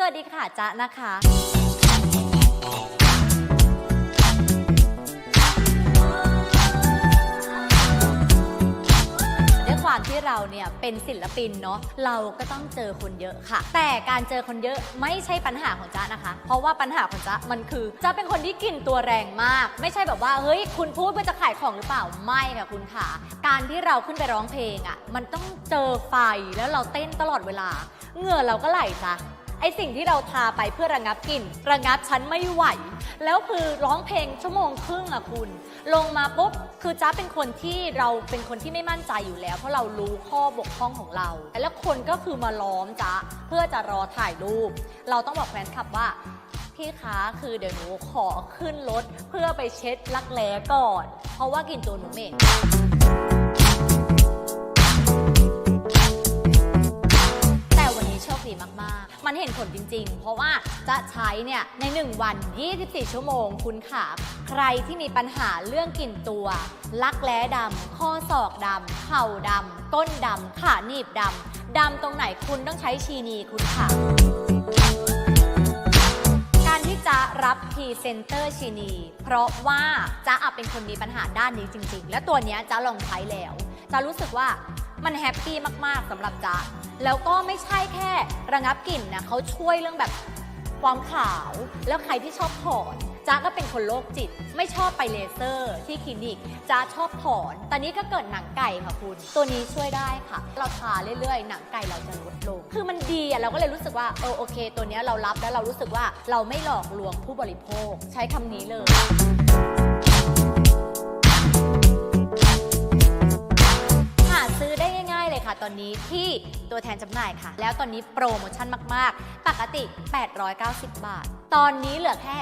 สวัสดีค่ะจ๊ะนะคะความที่เราเนี่ยเป็นศิลปินเนาะเราก็ต้องเจอคนเยอะค่ะ แต่การเจอคนเยอะไม่ใช่ปัญหาของจ๊ะนะคะ เพราะว่าปัญหาของจ๊ะมันคือจ๊ะเป็นคนที่กลิ่นตัวแรงมาก ไม่ใช่แบบว่าเฮ้ยคุณพูดเพื่อจะขายของหรือเปล่าไม่ค่ะคุณค่ะ การที่เราขึ้นไปร้องเพลงอะ่ะมันต้องเจอไฟแล้วเราเต้นตลอดเวลาเหงื่อเราก็ไหลจ้ะ ไอสิ่งที่เราทาไปเพื่อระงับกลิ่น ระงับฉันไม่ไหว แล้วคือร้องเพลงชั่วโมงครึ่งอะคุณ ลงมาปุ๊บคือจ้าเป็นคนที่เราเป็นคนที่ไม่มั่นใจอยู่แล้ว เพราะเรารู้ข้อบกพร่องของเรา แล้วคนก็คือมาล้อมจ้าเพื่อจะรอถ่ายรูป เราต้องบอกแฟนคลับว่าพี่คะคือเดี๋ยวหนูขอขึ้นรถเพื่อไปเช็ดรักแร้ก่อน เพราะว่ากลิ่นตัวหนูเหม็น เห็นผลจริง ๆ เพราะว่าจะใช้เนี่ยใน 1 วัน 24 ชั่วโมง คุณขาใครที่มีปัญหาเรื่องกลิ่นตัว ลักแร้ดำข้อศอกดำเข่าดำก้นดำขาหนีบดำดำตรงไหนคุณต้องใช้ชีนีคุณค่ะการที่จะรับพรีเซนเตอร์ชีนี เพราะว่าจะอะเป็นคนมีปัญหาด้านนี้จริง ๆ และตัวนี้จะลองใช้แล้ว จะรู้สึกว่า มันแฮปปี้มากๆสำหรับจ๊ะแล้วก็ไม่ใช่แค่ระงับกลิ่นนะเขาช่วยเรื่องแบบความขาว แล้วใครที่ชอบถอนจ๊ะก็เป็นคนโรคจิต ไม่ชอบไปเลเซอร์ที่คลินิกจ๊ะชอบถอน ตอนนี้ก็เกิดหนังไก่ค่ะคุณ ตัวนี้ช่วยได้ค่ะ เราทาเรื่อยๆ หนังไก่เราจะลดลง คือมันดีอะเราก็เลยรู้สึกว่าเออโอเค ตัวนี้เรารับแล้วเรารู้สึกว่าเราไม่หลอกลวงผู้บริโภค ใช้คำนี้เลย นี้ที่ตัวแทนจำหน่ายค่ะ แล้วตอนนี้โปรโมชั่นมาก ๆ ปกติ 890 บาท ตอนนี้เหลือแค่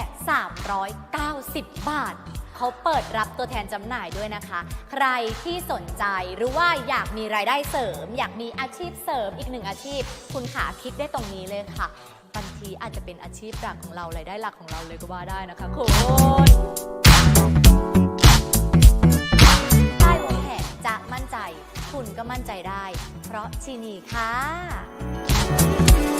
390 บาท เขาเปิดรับตัวแทนจำหน่ายด้วยนะคะ ใครที่สนใจหรือว่าอยากมีรายได้เสริม อยากมีอาชีพเสริมอีกหนึ่งอาชีพ คุณขาคลิกได้ตรงนี้เลยค่ะบางทีอาจจะเป็นอาชีพหลักของเรารายได้หลักของเราเลยก็ว่าได้นะคะคุณ คุณก็มั่นใจได้ เพราะชีนีค่ะ